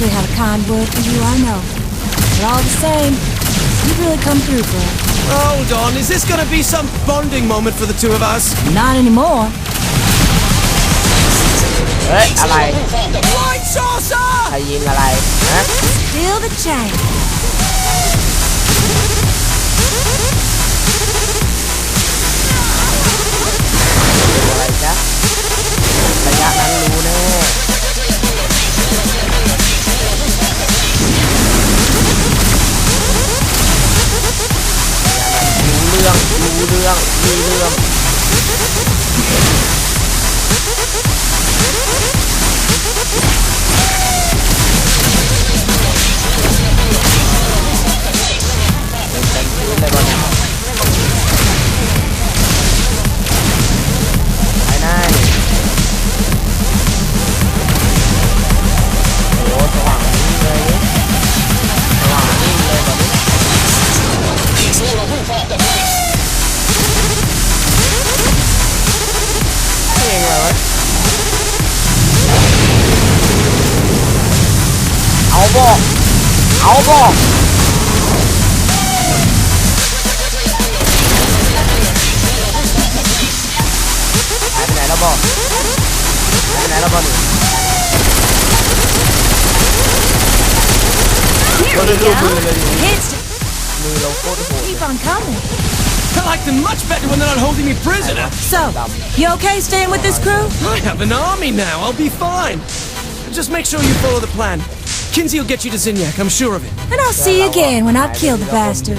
actually had a kind word for you, I know. But all the same, you've really come through for us. Hold on, is this gonna be some bonding moment for the two of us? Not anymore. เฮ้ย อะไร White saucer! ใครยิงอะไรฮะ Feel the change. อะไรจ๊ะระยะนั้นรู้แน่ ระยะนั้นรู้เรื่อง รู้เรื่อง มีเรื่อง Hits. Keep on coming. I like them much better when they're not holding me prisoner. So, you okay staying with this crew? I have an army now. I'll be fine. Just make sure you follow the plan. Kinsey will get you to Zinyak, I'm sure of it. And I'll see you again when I've killed the bastard.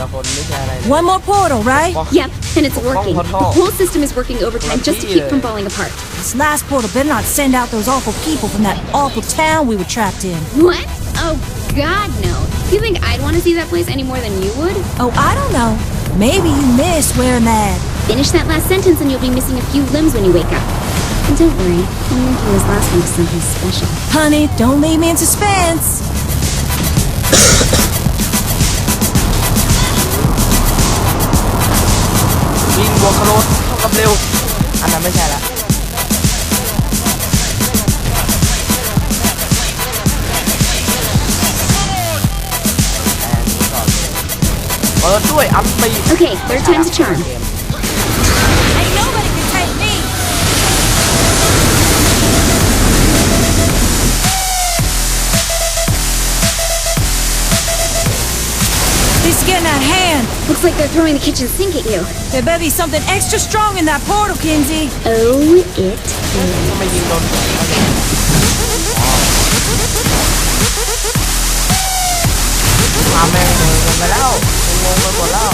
One more portal, right? Yep, and it's working. The whole system is working overtime just to keep from falling apart. This last portal better not send out those awful people from that awful town we were trapped in. What? Oh, God, no. You think I'd want to see that place any more than you would? Oh, I don't know. Maybe you miss wearing that. Finish that last sentence and you'll be missing a few limbs when you wake up. And don't worry, I'm linking this last one to something special. Honey, don't leave me in suspense. วิ่งบวกกระโดดเท่ากับเร็ว อันนั้นไม่ใช่ละ เปิดด้วยอันตี Okay, third time's a charm. Ain't nobody can take me. This is getting out of hand. Looks like they're throwing the kitchen sink at you. There better be something extra strong in that portal, Kinsey. Oh, it is. ทำไมยิงโดนหัวเขาเนี่ยมาแม่งเดินกันไปแล้ว 我们过来。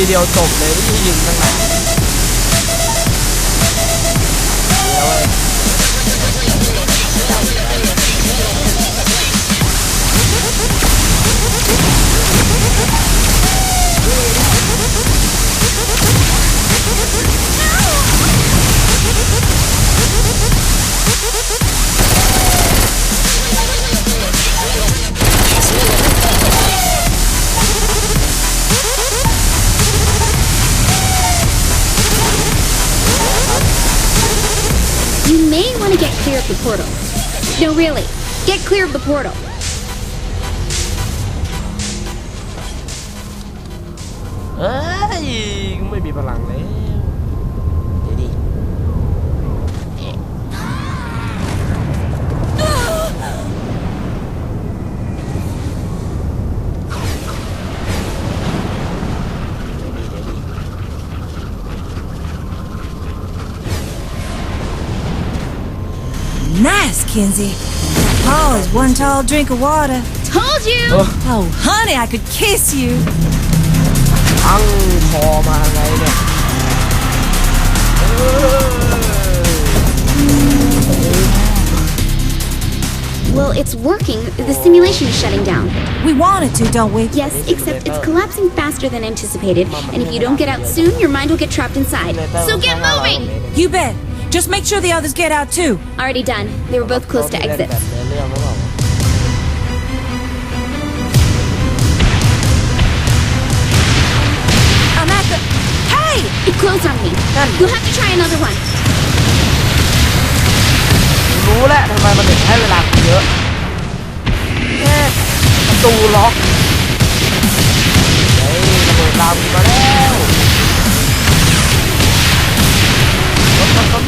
ทีเดียวจบเลยไม่ใช่ยิงตั้งนานเดี๋ยวเว้ย want to get clear of the portal. No, really. Get clear of the portal. เอ้ยไม่มีพลังแล้ว Kinsey. Paul is one tall drink of water. Told you! Oh, honey, I could kiss you. ตั้งคอมาไงเนี่ยเออ Well, it's working. The simulation is shutting down. We wanted to, don't we? Yes, except it's collapsing faster than anticipated, and if you don't get out soon, your mind will get trapped inside. So get moving! You bet. Just make sure the others get out too. Already done. They were both close to เขามีเล่น exits. แบบเนื้อเรื่องหรือเปล่า I'm at the. Hey! It closed on me. You'll have to try another one. รู้แล้วทำไมมันถึงให้เวลาคุณเยอะแค่ประตูล็อกเฮ้ยระเบิดลามมาแล้ว รถ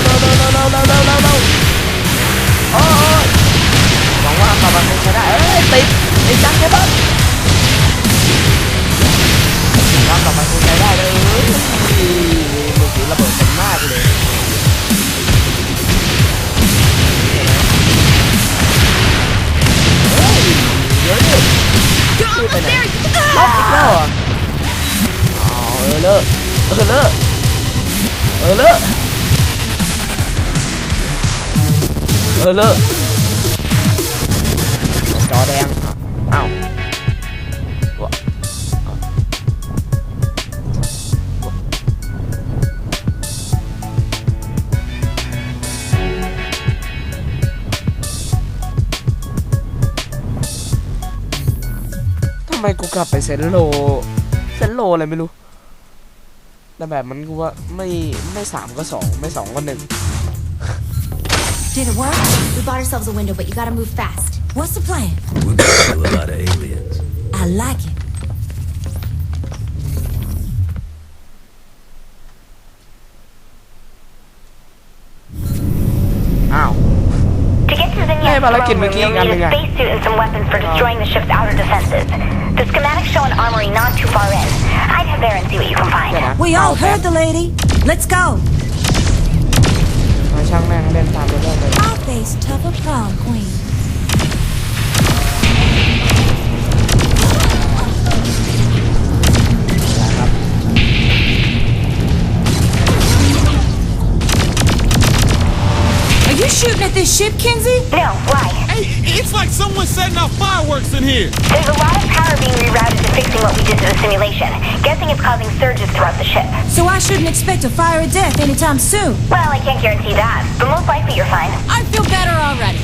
ออเลอะจอแดงอ้าววะทำไมกูกลับไปเซนโล เซนโลอะไรไม่รู้แต่แบบมันกูว่าไม่ไม่สามก็สองไม่สองก็หนึ่ง Did it work? We bought ourselves a window, but you gotta move fast. What's the plan? We're gonna kill a lot of aliens. I like it. Ow. To get to the nearest like room, you'll need a spacesuit and some weapons for destroying the ship's outer defenses. The schematics show an armory not too far in. I'd head there and see what you can find. We all heard the lady. Let's go. มาช่างแม่งเล่นตามไปเรื่อยเลย I'll face tougher prom queen. นะครับ Are you shooting at this ship, Kinsey? No, why? Hey, it's like someone's setting off fireworks in here. There's a lot of power being rerouted to fixing what we did to the simulation. Guessing it's causing surges throughout the ship. So I shouldn't expect a fire of death anytime soon. Well, I can't guarantee that, but most likely you're fine. I feel better already.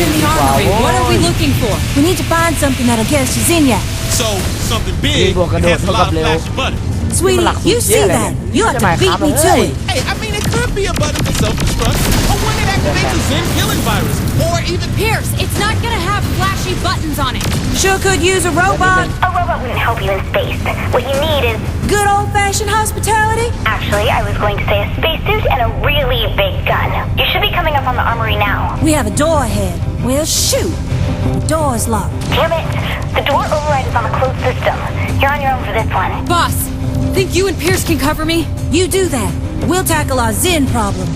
In the armory, what are we looking for? We need to find something that'll get us to Zinyak. So, something big People can and has a lot of look up. Sweetie, you see that. then. You have Ja, to beat me ga to it. Hey, I mean, it could be a button for self-destruct, or one that activates a Zen killing virus, or even Pierce, it's not gonna have flashy buttons on it. Sure could use a robot. A robot wouldn't help you in space. What you need is, Good old-fashioned hospitality. actually, I was going to say a spacesuit and a really big gun. You should be coming up on the armory now. We have a door ahead. Well, shoot. The door's locked. Damn it! The door override is on the closed system. You're on your own for this one. Boss, think you and Pierce can cover me? You do that. We'll tackle our Zen problem.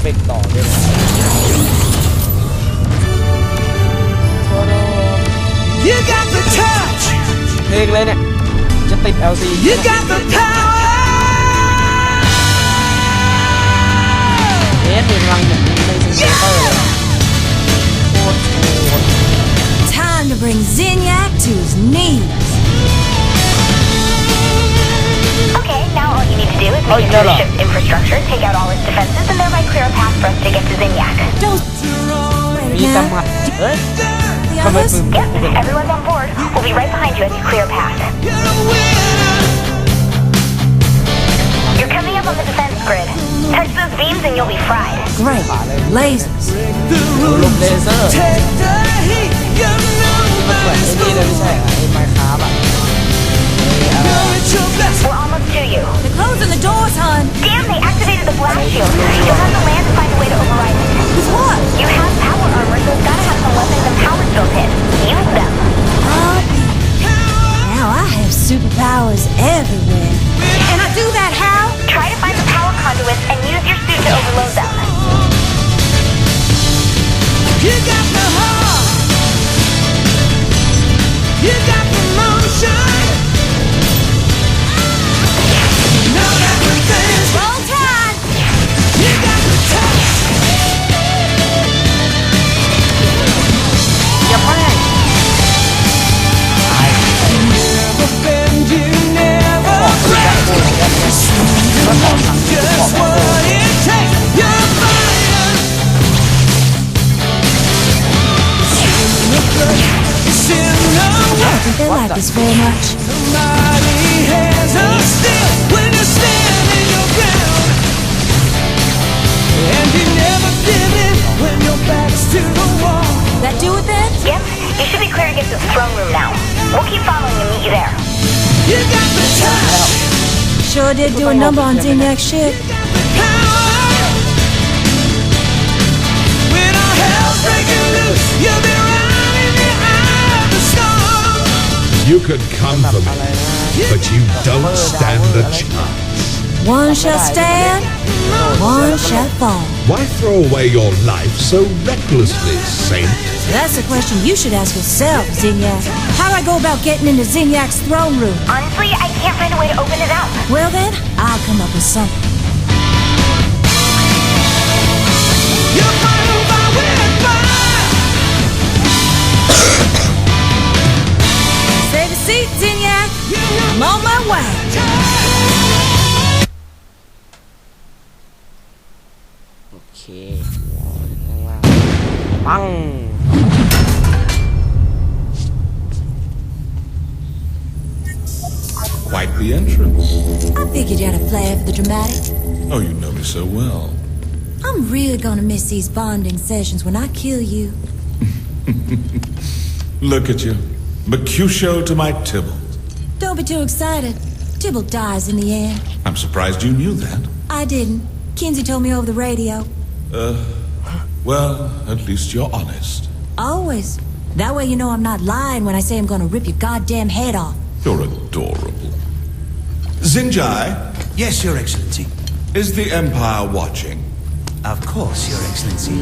เอฟเฟกต์ต่อด้วยนะโทโด You got the touch. เพลงเลยเนี่ย จะติด LC You got the power. เอสเนี่ยกำลังเหมือนในซิงเกิลเลยโคตรโหด Time to bring Zinyak to his knees. do is Oh, make it no, to the no. ship's infrastructure, take out all its defenses, and thereby clear a path for us to get to Zinyak. Don't มีแต่หมัดเอ้ย the ทำไม others. ปืน Yep, everyone's on board. We'll be right behind you as you clear a path. You're a winner. You're coming up on the defense grid. Touch those beams and you'll be fried. Great. Lasers. The ลม rules. เลเซอร์ Take the heat. You know มันเหมือนไอ้นี่เลยไม่ใช่เหรอไอ้ไมค์คราฟอะ we're almost to you. They're closing the doors, hon. Damn, they activated the blast shield. You'll have to land to find a way to override it. With what? You have power armor, so it's gotta have some weapons and powers built in. Use them. Now I have superpowers everywhere. And I do that how? Try to find the power conduits and use your suit to overload them. You got the heart. You got your back's to the wall. That do it then? Yep, you should be clear to get to the throne room now. We'll keep following and meet you there. You got the touch, Sure did do a number on Zinyak's ship. power. When all hell's breaking loose, you'll be You could come for me, but you don't stand a chance. One shall stand, one shall fall. Why throw away your life so recklessly, Saint? That's a question you should ask yourself, Zinyak. How do I go about getting into Zinyak's throne room? Honestly, I can't find a way to open it up. Well then, I'll come up with something. I'm on my way. Okay. Bang. Quite the entrance. I figured you had a flair for the dramatic. Oh, you know me so well. I'm really gonna miss these bonding sessions when I kill you. Look at you. Mercutio to my Tibble. Don't be too excited. Tybalt dies in the end. I'm surprised you knew that. I didn't. Kinsey told me over the radio. Uh, well, at least you're honest. Always. That way you know I'm not lying when I say I'm gonna rip your goddamn head off. You're adorable. Zinjai, Yes, Your Excellency. is the Empire watching? Of course, Your Excellency.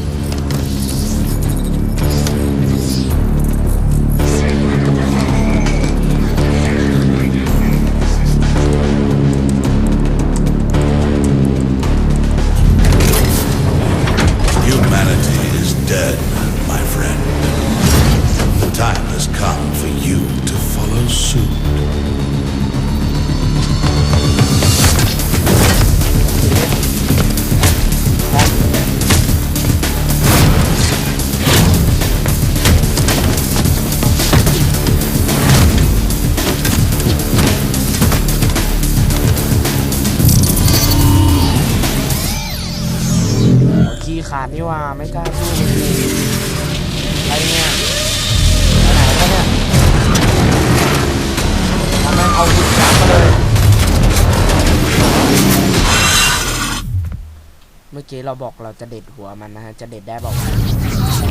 เมื่อกี้เราบอกเราจะเด็ดหัวมันนะฮะ จะเด็ดได้บอกว่าวะ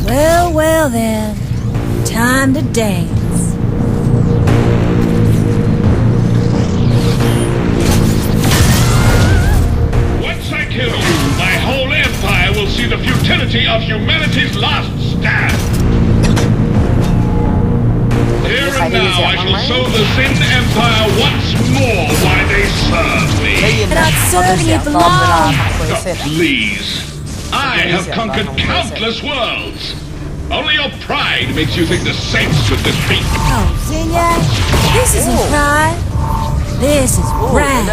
Well, well then. Time to dance. Once I kill you, my whole empire will see the futility of humanity's last stand. Here and now I shall show the Zin Empire once more why they serve me. But please, I have conquered countless worlds. Only your pride makes you think the saints should defeat. me. Oh, Zinya, this isn't pride. This is pride.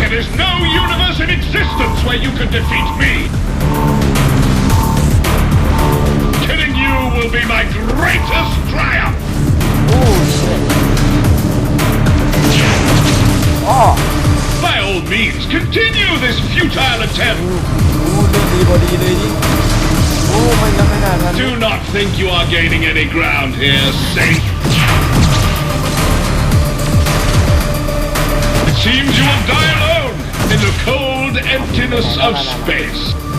There is no universe in existence where you can defeat me! will be my greatest triumph! Bullshit. Oh. By all means, continue this futile attempt. Do not think you are gaining any ground here, Saint. It seems you will die alone in the cold emptiness of space.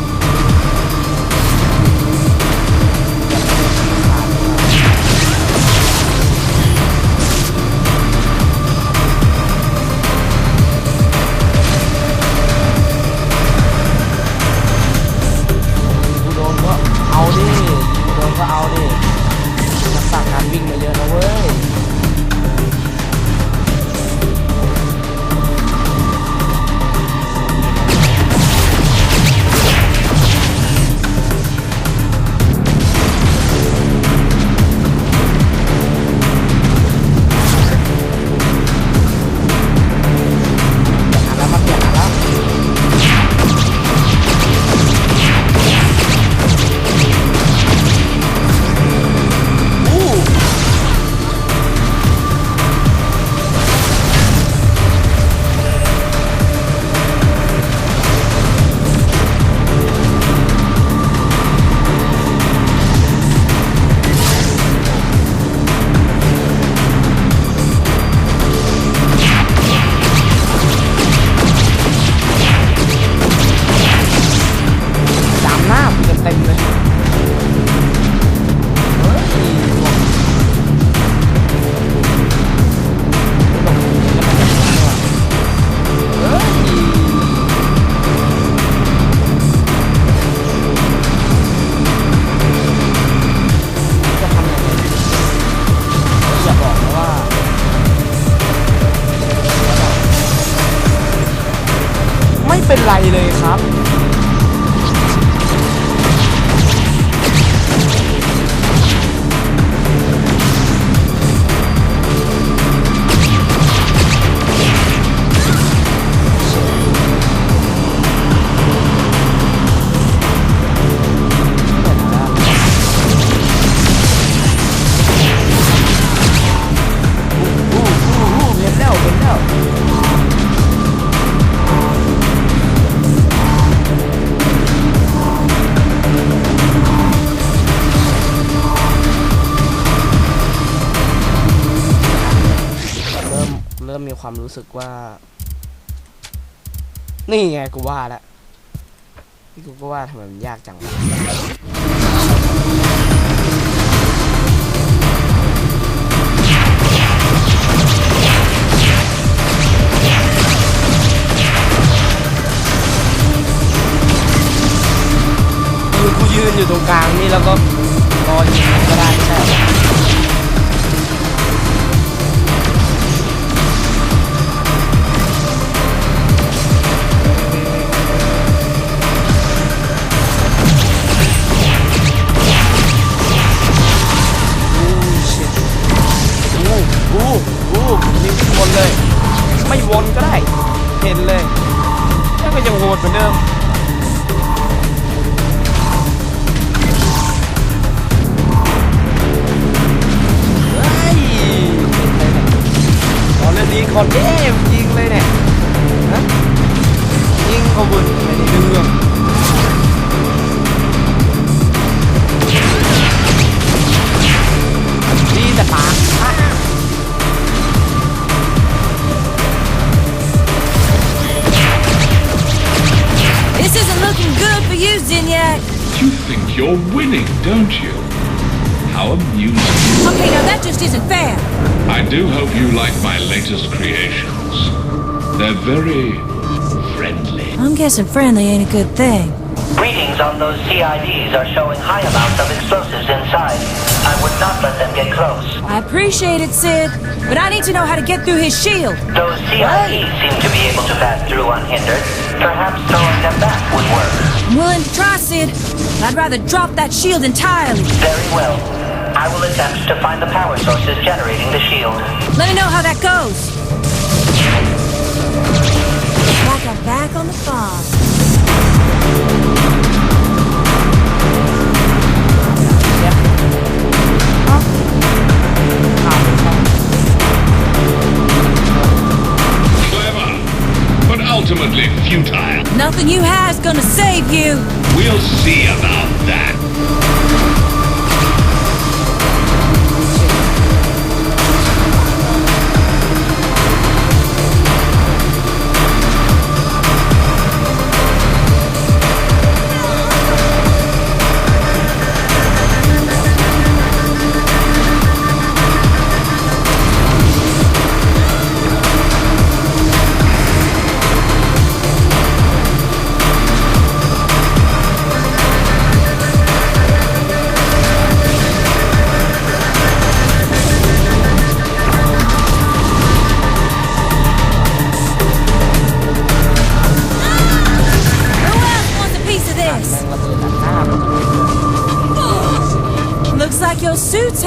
รู้สึกว่า นี่ไงกูว่าล้วนี่กูก็ว่าทำไมมันยากจังวะคือกูยืนอยู่ตรงกลางนี่แล้วก็รอยิงก็ได้ใช่เหร you, Zinyak. You think you're winning, don't you? How amusing. Okay, now that just isn't fair. I do hope you like my latest creations. They're very friendly. I'm guessing friendly ain't a good thing. Readings on those CIDs are showing high amounts of explosives inside. I would not let them get close. I appreciate it, Sid, but I need to know how to get through his shield. Those CIDs seem to be able to pass through unhindered. Perhaps throwing them back would work. I'm willing to try, Sid. but I'd rather drop that shield entirely. Very well. I will attempt to find the power sources generating the shield. Let me know how that goes. Like I'm back on the farm.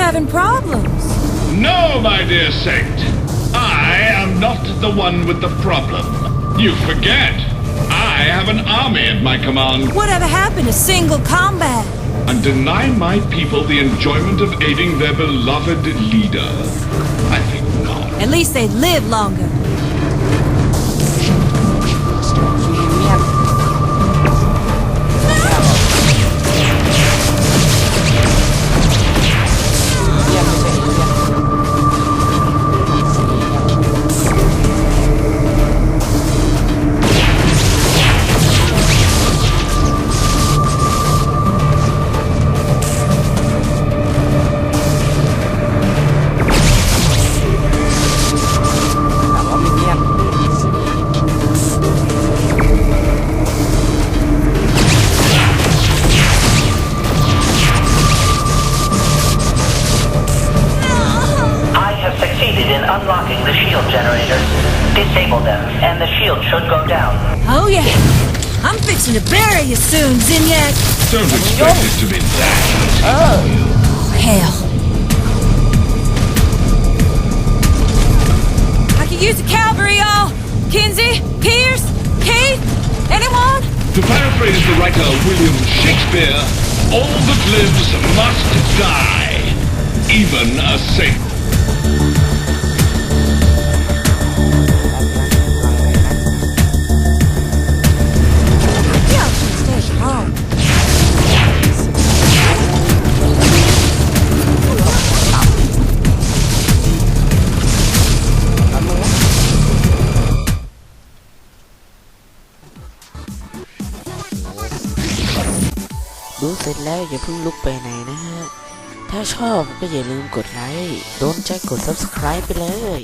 Having problems. No, my dear saint. I am not the one with the problem. You forget. I have an army at my command Whatever happened to single combat? and deny my people the enjoyment of aiding their beloved leader. I think not. At least they'd live longer. To paraphrase the writer William Shakespeare, all that lives must die. Even a saint. เสร็จแล้วอย่าเพิ่งลุกไปไหนนะฮะ ถ้าชอบก็อย่าลืมกดไลค์ โดนใจกด subscribe ไปเลย